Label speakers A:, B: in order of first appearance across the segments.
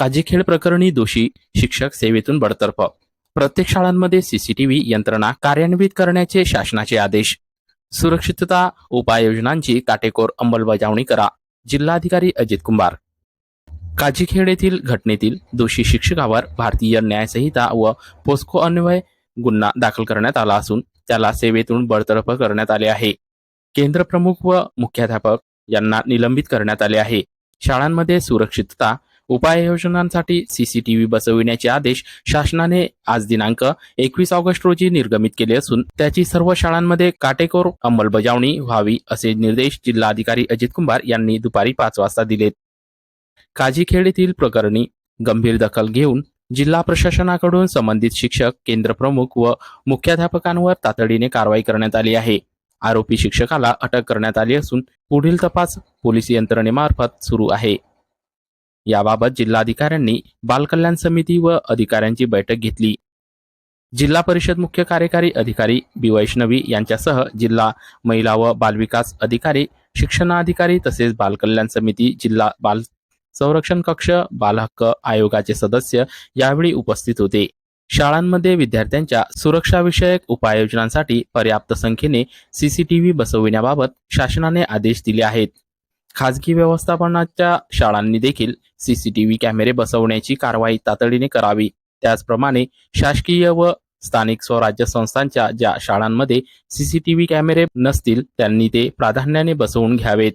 A: काजीखेड प्रकरणी दोषी शिक्षक सेवेतून बडतर्फ. प्रत्येक शाळांमध्ये सीसीटीव्ही यंत्रणा कार्यान्वित करण्याचे शासनाचे आदेश. सुरक्षितता उपाययोजनांची काटेकोर अंमलबजावणी करा. जिल्हाधिकारी अजित कुंभार. काजीखेड येथील घटनेतील दोषी शिक्षकावर भारतीय न्यायसंहिता व पोस्को अन्वय गुन्हा दाखल करण्यात आला असून त्याला सेवेतून बडतर्फ करण्यात आले आहे. केंद्र प्रमुख व मुख्याध्यापक यांना निलंबित करण्यात आले आहे. शाळांमध्ये सुरक्षितता उपाययोजनांसाठी सीसीटीव्ही बसविण्याचे आदेश शासनाने आज दिनांक एकवीस ऑगस्ट रोजी निर्गमित केले असून त्याची सर्व शाळांमध्ये काटेकोर अंमलबजावणी व्हावी असे निर्देश जिल्हाधिकारी अजित कुंभार यांनी दुपारी पाच वाजता दिलेत काजीखेड येथील प्रकरणी गंभीर दखल घेऊन जिल्हा प्रशासनाकडून संबंधित शिक्षक केंद्र प्रमुख व मुख्याध्यापकांवर तातडीने कारवाई करण्यात आली आहे. आरोपी शिक्षकाला अटक करण्यात आली असून पुढील तपास पोलीस यंत्रणेमार्फत सुरू आहे. याबाबत जिल्हाधिकाऱ्यांनी बालकल्याण समिती व अधिकाऱ्यांची बैठक घेतली. जिल्हा परिषद मुख्य कार्यकारी अधिकारी बी वैष्णवी यांच्यासह जिल्हा महिला व बालविकास अधिकारी शिक्षणाधिकारी तसेच बालकल्याण समिती जिल्हा बाल संरक्षण कक्ष बालहक्क आयोगाचे सदस्य यावेळी उपस्थित होते. शाळांमध्ये विद्यार्थ्यांच्या सुरक्षाविषयक उपाययोजनांसाठी पर्याप्त संख्येने सीसीटीव्ही बसविण्याबाबत शासनाने आदेश दिले आहेत. खाजगी व्यवस्थापनाच्या शाळांनी देखील सीसीटीव्ही कॅमेरे बसवण्याची कारवाई तातडीने करावी. त्याचप्रमाणे शासकीय व स्थानिक स्वराज्य संस्थांच्या ज्या शाळांमध्ये सीसीटीव्ही कॅमेरे नसतील त्यांनी ते प्राधान्याने बसवून घ्यावेत.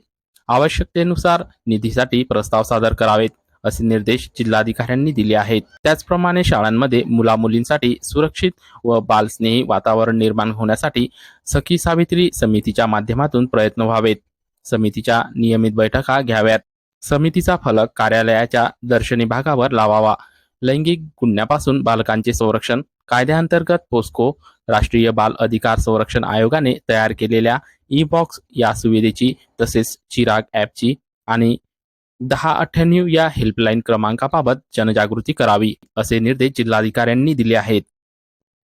A: आवश्यकतेनुसार निधीसाठी प्रस्ताव सादर करावेत असे निर्देश जिल्हाधिकाऱ्यांनी दिले आहेत. त्याचप्रमाणे शाळांमध्ये मुला मुलींसाठी सुरक्षित व बालस्नेही वातावरण निर्माण होण्यासाठी सखी सावित्री समितीच्या माध्यमातून प्रयत्न व्हावेत. समितीच्या नियमित बैठका घ्याव्यात. समितीचा फलक कार्यालयाच्या दर्शनी भागावर लावावा. लैंगिक गुन्ह्यापासून बालकांचे संरक्षण कायद्याअंतर्गत पोस्को राष्ट्रीय बाल अधिकार संरक्षण आयोगाने तयार केलेल्या ई बॉक्स या सुविधेची तसेच चिराग ॲपची आणि दहा अठ्ठ्याण्णव या हेल्पलाईन क्रमांकाबाबत जनजागृती करावी असे निर्देश जिल्हाधिकाऱ्यांनी दिले आहेत.